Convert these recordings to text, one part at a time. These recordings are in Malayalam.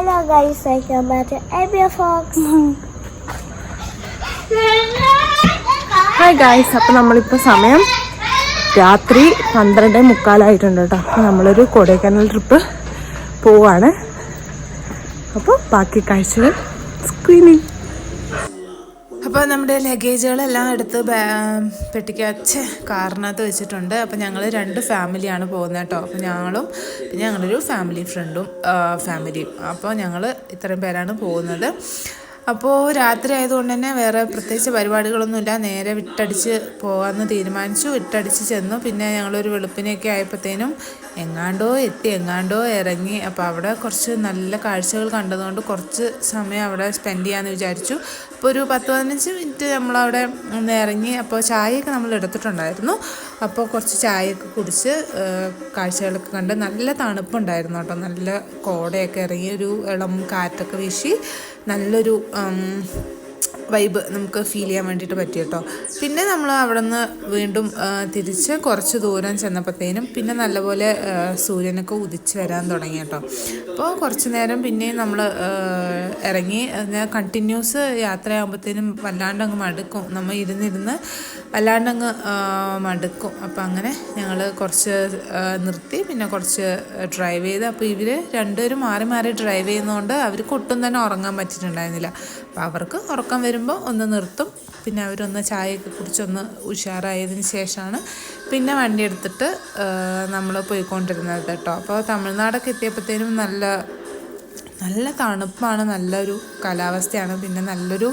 Hello guys, I back to Abia Fox. Hi guys അപ്പോൾ നമ്മളിപ്പോൾ സമയം രാത്രി പന്ത്രണ്ട് മുക്കാലായിട്ടുണ്ട് കേട്ടോ അപ്പോൾ നമ്മളൊരു കൊടൈക്കനാൽ ട്രിപ്പ് പോവാണ്. അപ്പോൾ ബാക്കി കാഴ്ചകൾ സ്ക്രീനിൽ അപ്പോൾ നമ്മുടെ ലഗേജുകളെല്ലാം എടുത്ത് പെട്ടിക്കച്ച് കാറിനകത്ത് വെച്ചിട്ടുണ്ട്. അപ്പോൾ ഞങ്ങൾ രണ്ട് ഫാമിലിയാണ് പോകുന്നത് കേട്ടോ. അപ്പോൾ ഞങ്ങളും പിന്നെ ഞങ്ങളൊരു ഫാമിലി ഫ്രണ്ടും ഫാമിലിയും അപ്പോൾ ഞങ്ങൾ ഇത്രയും പേരാണ് പോകുന്നത്. അപ്പോൾ രാത്രി ആയതുകൊണ്ട് തന്നെ വേറെ പ്രത്യേകിച്ച് പരിപാടികളൊന്നുമില്ല. നേരെ വിട്ടടിച്ച് പോകാമെന്ന് തീരുമാനിച്ചു. വിട്ടടിച്ച് ചെന്നു. പിന്നെ ഞങ്ങളൊരു വെളുപ്പിനെയൊക്കെ ആയപ്പോഴത്തേനും എങ്ങാണ്ടോ എത്തി എങ്ങാണ്ടോ ഇറങ്ങി. അപ്പോൾ അവിടെ കുറച്ച് നല്ല കാഴ്ചകൾ കണ്ടതുകൊണ്ട് കുറച്ച് സമയം അവിടെ സ്പെൻഡ് ചെയ്യാമെന്ന് വിചാരിച്ചു. അപ്പോൾ ഒരു പത്ത് പതിനഞ്ച് മിനിറ്റ് നമ്മളവിടെ ഒന്ന് ഇറങ്ങി അപ്പോൾ ചായയൊക്കെ നമ്മൾ എടുത്തിട്ടുണ്ടായിരുന്നു. അപ്പോൾ കുറച്ച് ചായയൊക്കെ കുടിച്ച് കാഴ്ചകളൊക്കെ കണ്ട് നല്ല തണുപ്പുണ്ടായിരുന്നു കേട്ടോ. നല്ല കോടയൊക്കെ ഇറങ്ങി ഒരു ഇളം കാറ്റൊക്കെ വീശി നല്ലൊരു വൈബ് നമുക്ക് ഫീൽ ചെയ്യാൻ വേണ്ടിയിട്ട് പറ്റി കേട്ടോ പിന്നെ നമ്മൾ അവിടെ നിന്ന് വീണ്ടും തിരിച്ച് കുറച്ച് ദൂരം ചെന്നപ്പോഴത്തേനും പിന്നെ നല്ലപോലെ സൂര്യനൊക്കെ ഉദിച്ച് വരാൻ തുടങ്ങി കേട്ടോ അപ്പോൾ കുറച്ച് നേരം പിന്നെയും നമ്മൾ ഇറങ്ങി കണ്ടിന്യൂസ് യാത്രയാകുമ്പോഴത്തേനും വല്ലാണ്ട് അങ്ങ് മടുക്കും. നമ്മൾ ഇരുന്നിരുന്ന് വല്ലാണ്ട് അങ്ങ് ആ, മടുക്കും. അപ്പോൾ അങ്ങനെ ഞങ്ങൾ കുറച്ച് നിർത്തി. പിന്നെ കുറച്ച് ഡ്രൈവ് ചെയ്ത്. അപ്പോൾ ഇവർ രണ്ടുപേരും മാറി മാറി ഡ്രൈവ് ചെയ്യുന്നതുകൊണ്ട് അവർക്ക് ഒട്ടും തന്നെ ഉറങ്ങാൻ പറ്റിയിട്ടുണ്ടായിരുന്നില്ല. അപ്പോൾ അവർക്ക് ഉറക്കം വരുമ്പോൾ ഒന്ന് നിർത്തും. പിന്നെ അവരൊന്ന് ചായയൊക്കെ കുടിച്ചൊന്ന് ഉഷാറായതിന് ശേഷമാണ് പിന്നെ വണ്ടി എടുത്തിട്ട് നമ്മൾ പോയിക്കൊണ്ടിരുന്നത് കേട്ടോ. അപ്പോൾ തമിഴ്നാടൊക്കെ എത്തിയപ്പോഴത്തേനും നല്ല നല്ല തണുപ്പാണ്. നല്ലൊരു കാലാവസ്ഥയാണ്. പിന്നെ നല്ലൊരു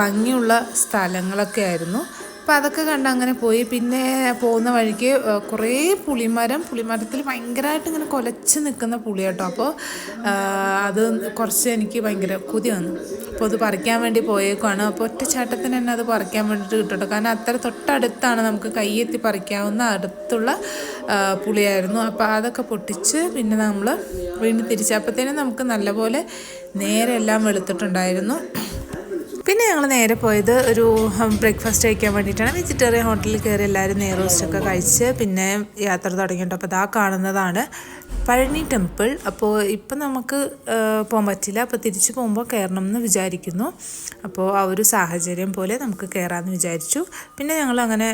ഭംഗിയുള്ള സ്ഥലങ്ങളൊക്കെ ആയിരുന്നു. അപ്പോൾ അതൊക്കെ കണ്ട് അങ്ങനെ പോയി. പിന്നെ പോകുന്ന വഴിക്ക് കുറേ പുളിമരം പുളിമരത്തിൽ ഭയങ്കരമായിട്ട് ഇങ്ങനെ കുലച്ച് നിൽക്കുന്ന പുളി കേട്ടോ അപ്പോൾ അത് കുറച്ച് എനിക്ക് ഭയങ്കര കൊതി വന്നു. അപ്പോൾ അത് പറിക്കാൻ വേണ്ടി പോയേക്കുവാണ്. അപ്പോൾ ഒറ്റച്ചാട്ടത്തിന് തന്നെ അത് പറിക്കാൻ വേണ്ടിയിട്ട് കിട്ടും കാരണം അത്ര തൊട്ടടുത്താണ് നമുക്ക് കൈയെത്തി പറിക്കാവുന്ന അടുത്തുള്ള പുളിയായിരുന്നു. അപ്പോൾ അതൊക്കെ പൊട്ടിച്ച് പിന്നെ നമ്മൾ വീണ്ടും തിരിച്ചപ്പോഴത്തേനും നമുക്ക് നല്ലപോലെ നേരെ എല്ലാം വെളുത്തിട്ടുണ്ടായിരുന്നു. പിന്നെ ഞങ്ങൾ നേരെ പോയത് ഒരു ബ്രേക്ക്ഫാസ്റ്റ് കഴിക്കാൻ വേണ്ടിയിട്ടാണ്. വെജിറ്റേറിയൻ ഹോട്ടലിൽ കയറി എല്ലാവരും നെയ്റോസ്റ്റൊക്കെ കഴിച്ച് പിന്നെ യാത്ര തുടങ്ങിയിട്ടുണ്ട്. അപ്പോൾ അതാ കാണുന്നതാണ്. പഴനി ടെമ്പിൾ. അപ്പോൾ ഇപ്പം നമുക്ക് പോകാൻ പറ്റില്ല. അപ്പോൾ തിരിച്ചു പോകുമ്പോൾ കയറണം എന്ന് വിചാരിക്കുന്നു. അപ്പോൾ ആ ഒരു സാഹചര്യം പോലെ നമുക്ക് കയറാമെന്ന് വിചാരിച്ചു. പിന്നെ ഞങ്ങൾ അങ്ങനെ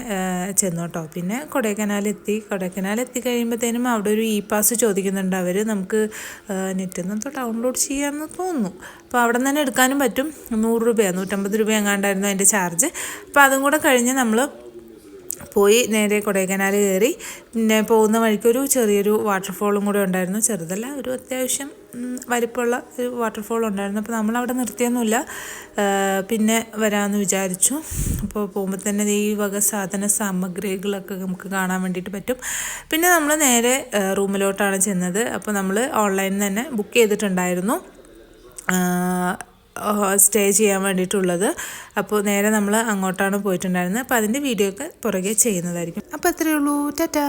ചെന്നു കേട്ടോ പിന്നെ കൊടൈക്കനാലെത്തി. കൊടൈക്കനാലെത്തി കഴിയുമ്പോഴത്തേനും അവിടെ ഒരു ഇ പാസ് ചോദിക്കുന്നുണ്ട് അവർ നമുക്ക് നെറ്റിൽ നിന്ന് ഡൗൺലോഡ് ചെയ്യാമെന്ന് തോന്നുന്നു. അപ്പോൾ അവിടെ നിന്ന് തന്നെ എടുക്കാനും പറ്റും. നൂറ് രൂപയാണ് നൂറ്റമ്പത് രൂപ എങ്ങാണ്ടായിരുന്നു അതിന്റെ ചാർജ്. അപ്പോൾ അതും കൂടെ കഴിഞ്ഞ് നമ്മൾ പോയി നേരെ കൊടൈക്കനാൽ കയറി. പിന്നെ പോകുന്ന വഴിക്കൊരു ചെറിയൊരു വാട്ടർഫോളും കൂടെ ഉണ്ടായിരുന്നു. ചെറുതല്ല ഒരു അത്യാവശ്യം വലിപ്പമുള്ള ഒരു വാട്ടർഫോൾ ഉണ്ടായിരുന്നു. അപ്പോൾ നമ്മൾ അവിടെ നിർത്തിയൊന്നുമില്ല പിന്നെ വരാമെന്ന് വിചാരിച്ചു. അപ്പോൾ പോകുമ്പോൾ തന്നെ ഈ വക സാധന സാമഗ്രികളൊക്കെ നമുക്ക് കാണാൻ വേണ്ടിയിട്ട് പറ്റും. പിന്നെ നമ്മൾ നേരെ റൂമിലോട്ടാണ് ചെന്നത്. അപ്പോൾ നമ്മൾ ഓൺലൈനിൽ തന്നെ ബുക്ക് ചെയ്തിട്ടുണ്ടായിരുന്നു. സ്റ്റേ ചെയ്യാൻ വേണ്ടിയിട്ടുള്ളത്. അപ്പോൾ നേരെ നമ്മൾ അങ്ങോട്ടാണ് പോയിട്ടുണ്ടായിരുന്നത്. അപ്പോൾ അതിന്റെ വീഡിയോ ഒക്കെ പുറകെ ചെയ്യുന്നതായിരിക്കും. അപ്പോൾ അത്രയേ ഉള്ളൂ. ടാറ്റാ.